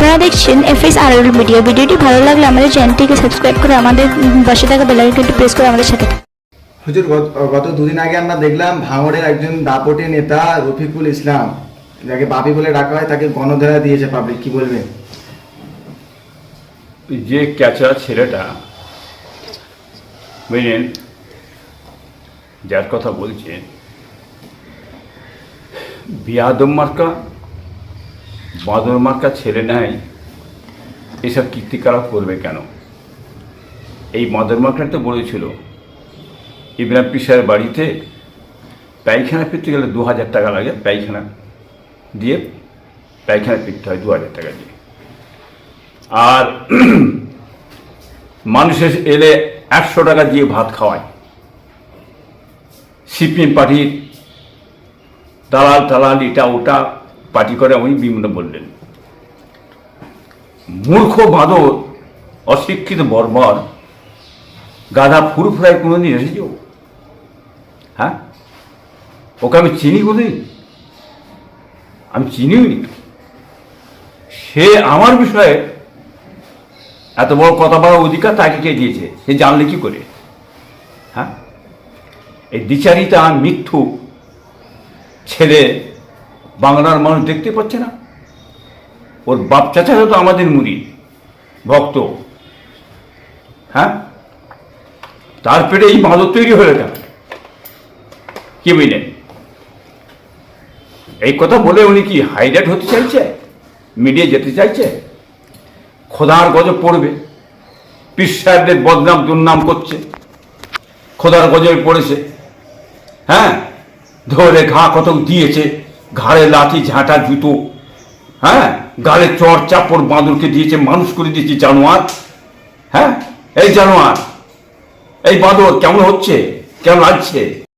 আপনারা দেখছেন F S আর media ভিডিওটি ভালো লাগলে আমাদের চ্যানেলটিকে সাবস্ক্রাইব করে আমাদের পাশে থাকা বেলাইকনটি প্রেস করে আমাদের সাথে হুজুর গত- গত দুদিন আগে আমরা দেখলাম ভাঙড়ের একজন দাপটে নেতা রফিকুল ইসলাম যাকে বাপি বলে ডাকা হয় তাকে গণধরা দিয়েছে পাবলিক কি বলবেন? যে ক্যাচা ছেলেটা বুঝলেন যার কথা বলছে বিয়াদম মার্কা বাদর মার্কা ছেলে নাই, এসব কীর্তিকলাপ করবে কেন? এই মাদর মার্কা তো বলেছিল ইব্রাহিম পিসার বাড়িতে পায়খানা ফিরতে গেলে দু হাজার টাকা লাগে পায়খানা দিয়ে, পায়খানা ফিরতে হয় দু হাজার টাকা দিয়ে। আর মানুষের এলে একশো টাকা দিয়ে ভাত খাওয়ায়। সিপিএম পার্টির দালাল টালাল এটা ওটা পার্টি করে উনি বিভিন্ন বললেন। মূর্খ, বাঁদর, অশিক্ষিত, বর্বর, গাধা, ফুরফুরায় কোনোদিন এসেছ? হ্যাঁ? ওকে আমি চিনি কোনোদিন? আমি চিনিও নি। সে আমার বিষয়ে এত বড় কথা বলার অধিকার তাকে কে দিয়েছে? সে জানলে কি করে? হ্যাঁ? এই দ্বিচারিতা, মিথ্যু ছেলে বাংলার মানুষ দেখতে পাচ্ছে না। ওর বাপ চাচা তো আমাদের মুড়ি, ভক্ত। হ্যাঁ? তার পেটে এই মাদক তৈরি হয়ে কেন? কি বুঝলেন? এই কথা বলে উনি কি হাইলাইট হতে চাইছে? মিডিয়া যেতে চাইছে? খোদার গজব পড়বে। পীর বদনাম, দুর্নাম করছে। খোদার গজবে পড়েছে। হ্যাঁ? ধরে ঘা কতক দিয়েছে। ঘাড়ে লাঠি, ঝাঁটা, জুতো হ্যাঁ? গালে চর, চাপড়, বাঁদরকে দিয়েছে, মানুষ করে দিয়েছে জানোয়ার হ্যাঁ? এই জানোয়ার, এই বাঁদর কেমন হচ্ছে? কেমন লাগছে?